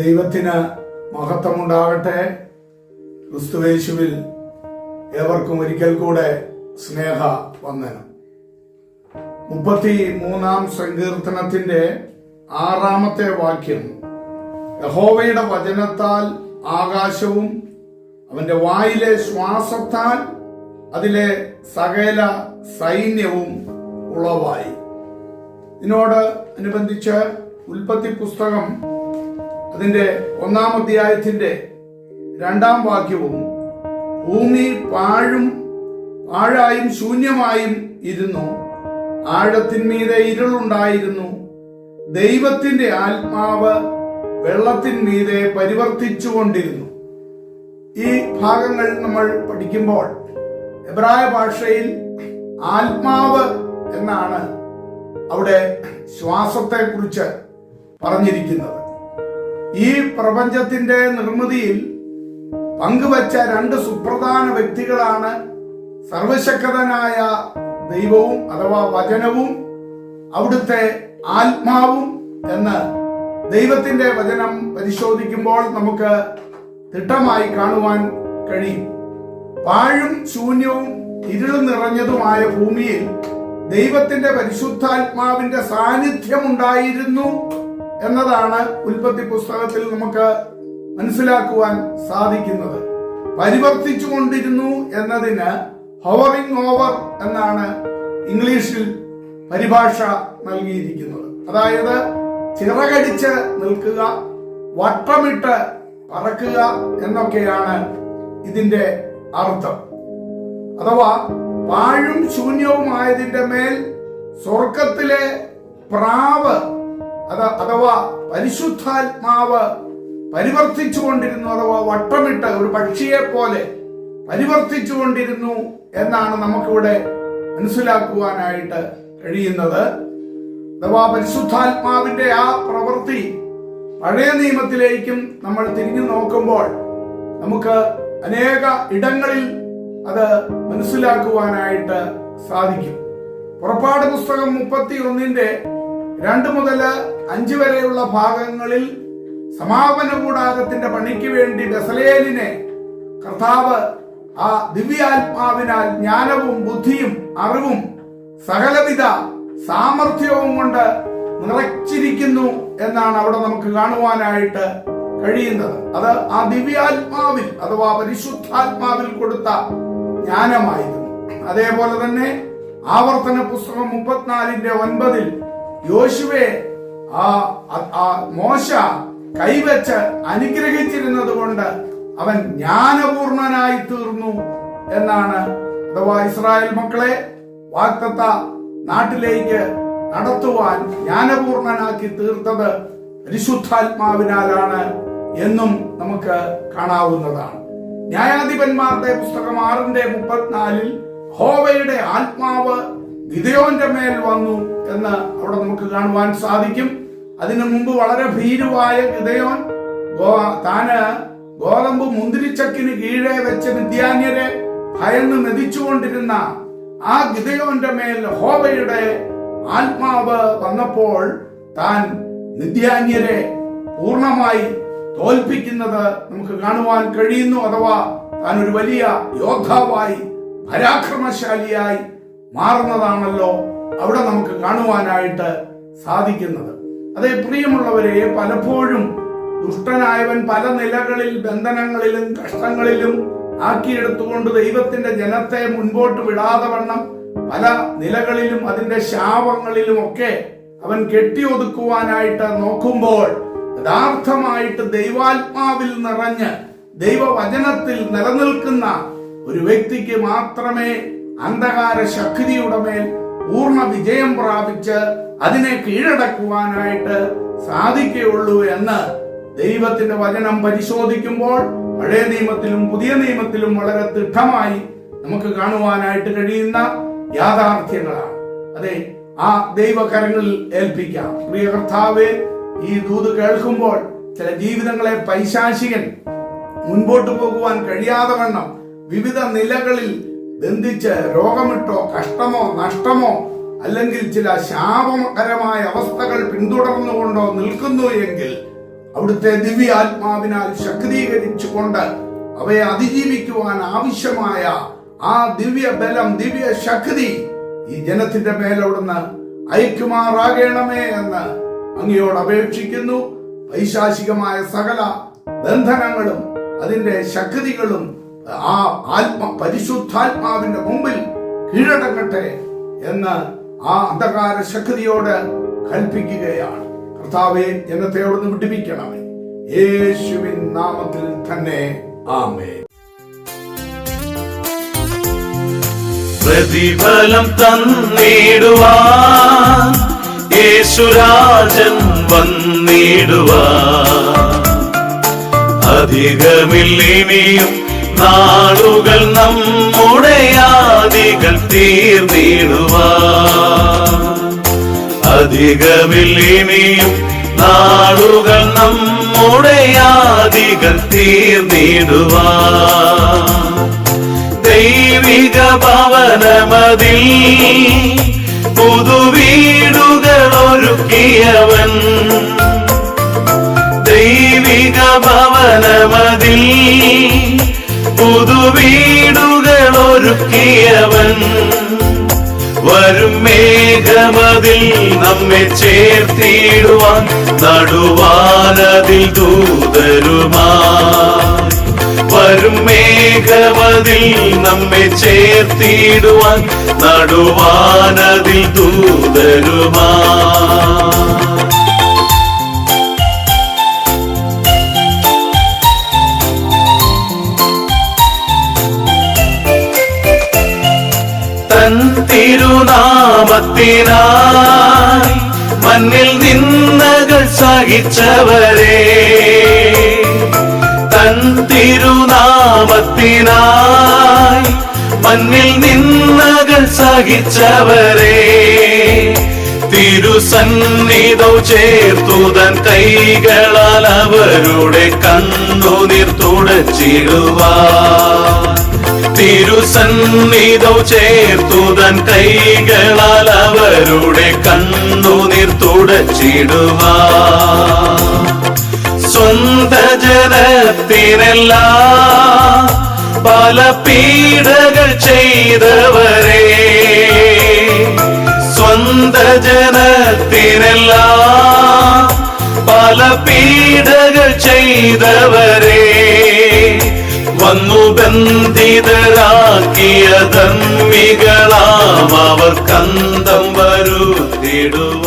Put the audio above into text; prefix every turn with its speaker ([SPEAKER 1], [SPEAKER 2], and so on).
[SPEAKER 1] ദൈവത്തിന് മഹത്വമുണ്ടാകട്ടെ. ക്രിസ്തുവേശുവിൽ ഏവർക്കും ഒരിക്കൽ കൂടെ സ്നേഹ വന്ദനം മുപ്പത്തി മൂന്നാം സങ്കീർത്തനത്തിന്റെ ആറാമത്തെ വാക്യം. യഹോവയുടെ വചനത്താൽ ആകാശവും അവന്റെ വായിലെ ശ്വാസത്താൽ അതിലെ സകല സൈന്യവും ഉളവായി. ഇതിനോട് അനുബന്ധിച്ച് ഉൽപ്പത്തി പുസ്തകം അതിന്റെ ഒന്നാം അധ്യായത്തിന്റെ രണ്ടാം വാക്യവും ഭൂമി പാഴും പാഴായും ശൂന്യമായും ഇരുന്നു. ആഴത്തിന്മീതെ ഇരുളുണ്ടായിരുന്നു. ദൈവത്തിന്റെ ആത്മാവ് വെള്ളത്തിന്മീതെ പരിവർത്തിച്ചുകൊണ്ടിരുന്നു. ഈ ഭാഗങ്ങൾ നമ്മൾ പഠിക്കുമ്പോൾ എബ്രായ ഭാഷയിൽ ആത്മാവ് എന്നാണ് അവിടെ ശ്വാസത്തെക്കുറിച്ച് പറഞ്ഞിരിക്കുന്നത്. ഈ പ്രപഞ്ചത്തിന്റെ നിർമ്മിതിയിൽ പങ്കുവച്ച രണ്ട് സുപ്രധാന വ്യക്തികളാണ് സർവശക്തനായ ദൈവവും അഥവാ വചനവും അവിടുത്തെ ആത്മാവും എന്ന് ദൈവത്തിന്റെ വചനം പരിശോധിക്കുമ്പോൾ നമുക്ക് തിട്ടമായി കാണുവാൻ കഴിയും. പാഴും ശൂന്യവും ഇരുളും നിറഞ്ഞതുമായ ഭൂമിയിൽ ദൈവത്തിന്റെ പരിശുദ്ധാത്മാവിന്റെ സാന്നിധ്യം ഉണ്ടായിരുന്നു. എന്നതാണ് ഉൽപ്പത്തി പുസ്തകത്തിൽ നമുക്ക് മനസ്സിലാക്കുവാൻ സാധിക്കുന്നത്. പരിവർത്തിച്ചു കൊണ്ടിരുന്നു എന്നതിന് ഹോവറിംഗ് ഓവർ എന്നാണ് ഇംഗ്ലീഷിൽ പരിഭാഷ നൽകിയിരിക്കുന്നത്. അതായത് ചിറകടിച്ച് നിൽക്കുക വട്ടമിട്ട് പറക്കുക എന്നൊക്കെയാണ് ഇതിന്റെ അർത്ഥം. അഥവാ പാഴും ശൂന്യവുമായതിന്റെ മേൽ സ്വർഗത്തിലെ പ്രാവ് അത അഥവാ പരിശുദ്ധാത്മാവ് പരിവർത്തിച്ചു കൊണ്ടിരുന്നു അഥവാ വട്ടമിട്ട ഒരു പക്ഷിയെ പോലെ പരിവർത്തിച്ചു കൊണ്ടിരുന്നു എന്നാണ് നമുക്കിവിടെ മനസ്സിലാക്കുവാനായിട്ട് കഴിയുന്നത്. അഥവാ പരിശുദ്ധാത്മാവിന്റെ ആ പ്രവൃത്തി പഴയ നിയമത്തിലേക്കും നമ്മൾ തിരിഞ്ഞു നോക്കുമ്പോൾ നമുക്ക് അനേക ഇടങ്ങളിൽ അത് മനസ്സിലാക്കുവാനായിട്ട് സാധിക്കും. പുറപ്പാട് പുസ്തകം മുപ്പത്തി ഒന്നിന്റെ രണ്ട് മുതൽ അഞ്ച് വരെയുള്ള ഭാഗങ്ങളിൽ സമാപന കൂടാരത്തിന്റെ പണിക്ക് വേണ്ടി ബസലേലിനെ കർത്താവ് ആ ദിവ്യാത്മാവിനാൽ ജ്ഞാനവും ബുദ്ധിയും അറിവും സകലവിധ സാമർഥ്യവും കൊണ്ട് നിറച്ചിരിക്കുന്നു എന്നാണ് അവിടെ നമുക്ക് കാണുവാനായിട്ട് കഴിയുന്നത്. അത് ആ ദിവ്യാത്മാവിൽ അഥവാ പരിശുദ്ധാത്മാവിൽ കൊടുത്ത ജ്ഞാനമായിരുന്നു. അതേപോലെ തന്നെ ആവർത്തന പുസ്തകം മുപ്പത്തിനാലിന്റെ ഒൻപതിൽ യോശുവെ ആ ആ മോശ കൈവച്ച് അനുഗ്രഹിച്ചിരുന്നത് കൊണ്ട് അവൻ ജ്ഞാനപൂർണനായി തീർന്നു എന്നാണ് അഥവാ ഇസ്രായേൽ മക്കളെ വാക്തത്ത നാട്ടിലേക്ക് നടത്തുവാൻ ജ്ഞാനപൂർണനാക്കി തീർത്തത് പരിശുദ്ധാത്മാവിനാലാണ് എന്നും നമുക്ക് കാണാവുന്നതാണ്. ന്യായാധിപന്മാരുടെ പുസ്തകം ആറിന്റെ മുപ്പത്തിനാലിൽ ഹോവയുടെ ആത്മാവ് ഗിതയോന്റെ മേൽ വന്നു എന്ന് അവിടെ നമുക്ക് കാണുവാൻ സാധിക്കും. അതിനു മുമ്പ് വളരെ ഭീരുവായ ഗിതയോൻ താന് ഗോതമ്പ് മുന്തിരിച്ചക്കിന് കീഴെ വെച്ച് വിദ്യാന്യരെ ഭയന്ന് മെതിച്ചുകൊണ്ടിരുന്ന ആ ഗിതയോന്റെ മേൽ ഹോബയുടെ ആത്മാവ് വന്നപ്പോൾ താൻ നിത്യാന്യരെ പൂർണമായി തോൽപ്പിക്കുന്നത് നമുക്ക് കാണുവാൻ കഴിയുന്നു അഥവാ താൻ ഒരു വലിയ യോദ്ധാവായി പരാക്രമശാലിയായി മാറുന്നതാണല്ലോ അവിടെ നമുക്ക് കാണുവാനായിട്ട് സാധിക്കുന്നത്. അതേ പ്രിയമുള്ളവരെ പലപ്പോഴും ദുഷ്ടനായവൻ പല നിലകളിൽ ബന്ധനങ്ങളിലും കഷ്ടങ്ങളിലും ആക്കിയെടുത്തുകൊണ്ട് ദൈവത്തിന്റെ ജനത്തെ മുൻപോട്ട് വിടാതെ വണ്ണം പല നിലകളിലും അതിന്റെ ശാപങ്ങളിലും ഒക്കെ അവൻ കെട്ടി കെട്ടിയൊതുക്കുവാനായിട്ട് നോക്കുമ്പോൾ യഥാർത്ഥമായിട്ട് ദൈവാത്മാവിൽ നിറഞ്ഞ് ദൈവവചനത്തിൽ നിലനിൽക്കുന്ന ഒരു വ്യക്തിക്ക് മാത്രമേ അന്ധകാര ശക്തിയുടെ മേൽ പൂർണ വിജയം പ്രാപിച്ച് അതിനെ കീഴടക്കുവാനായിട്ട് സാധിക്കുകയുള്ളൂ എന്ന് ദൈവത്തിന്റെ വചനം പരിശോധിക്കുമ്പോൾ പഴയ നിയമത്തിലും പുതിയ നിയമത്തിലും വളരെ തിട്ടമായി നമുക്ക് കാണുവാനായിട്ട് കഴിയുന്ന യാഥാർത്ഥ്യങ്ങളാണ്. അതെ ആ ദൈവകരങ്ങളിൽ ഏൽപ്പിക്കാം. പ്രിയ കർത്താവെ ഈ ദൂത് കേൾക്കുമ്പോൾ ചില ജീവിതങ്ങളെ പൈശാചികൻ മുൻപോട്ട് പോകുവാൻ കഴിയാതെ വണ്ണം വിവിധ നിലകളിൽ ബന്ധിച്ച് രോഗമിട്ടോ കഷ്ടമോ നഷ്ടമോ അല്ലെങ്കിൽ ചില ശാപകരമായ അവസ്ഥകൾ പിന്തുടർന്നുകൊണ്ടോ നിൽക്കുന്നു എങ്കിൽ അവിടുത്തെ ദിവ്യ ആത്മാവിനാൽ ശക്തീകരിച്ചുകൊണ്ട് അവയെ അതിജീവിക്കുവാൻ ആവശ്യമായ ആ ദിവ്യ ബലം ദിവ്യ ശക്തി ഈ ജനത്തിന്റെ മേലവിടുന്ന് അയക്കുമാറാകണമേ എന്ന് അങ്ങയോട് അപേക്ഷിക്കുന്നു. പൈശാചികമായ സകല ബന്ധനങ്ങളും അതിന്റെ ശക്തികളും ആ ആത്മ പരിശുദ്ധാത്മാവിന്റെ മുമ്പിൽ കീഴടങ്ങട്ടെ എന്ന് ആ അന്ധകാര ശക്തിയോട് കൽപ്പിക്കുകയാണ്. കർത്താവെ എന്നത്തെ അവിടുന്ന് വിടിപ്പിക്കണമേ യേശുവിൻ നാമത്തിൽ തന്നെ. ആമേ
[SPEAKER 2] പ്രതിഫലം തന്നിടുവാൻ യേശുരാജൻ വന്നിടുവാൻ. അധികമില്ലിനിയും നാളുകൾ നമ്മുടെ ആദികൾ തീർന്നിടുവാൻ അധികമില്ലിനിയും നാളുകൾ നമ്മുടെ ആദികൾ തീർന്നിടുവാ. ദൈവിക ഭവനമതിൽ പുതുവീടുകൾ മേഘമതിൽ നമ്മെ ചേർത്തിടുവാൻ നടുവാനതിൽ ദൂതരുമാ. വരും മേഘമതിൽ നമ്മെ ചേർത്തിടുവാൻ നടുവാനതിൽ ദൂതരുമാ. തിരുനാമത്തിനായി മണ്ണിൽ നിന്നകൾ സഹിച്ചവരെ. തൻ തിരുനാമത്തിനായി മണ്ണിൽ നിന്നകൾ സഹിച്ചവരെ. തിരുസന്നിധൗ ചേർത്തുതൻ കൈകളാൽ അവരുടെ കണ്ണുനീർ തുടച്ചിടുവാൻ. തിരുസന്നിധൗ ചേർത്തുതൻ കൈകളാൽ അവരുടെ കണ്ണുനീർ തുടച്ചിടുവാ സ്വന്ത ജനത്തിനല്ല പല പീഡകൾ ചെയ്തവരെ. സ്വന്ത ജനത്തിനല്ല പല പീഡകൾ ചെയ്തവരെ. വന്നു ബന്ധിതരാക്കിയ തന്മികളാം അവർ കന്തം വരുത്തിടുവാൻ.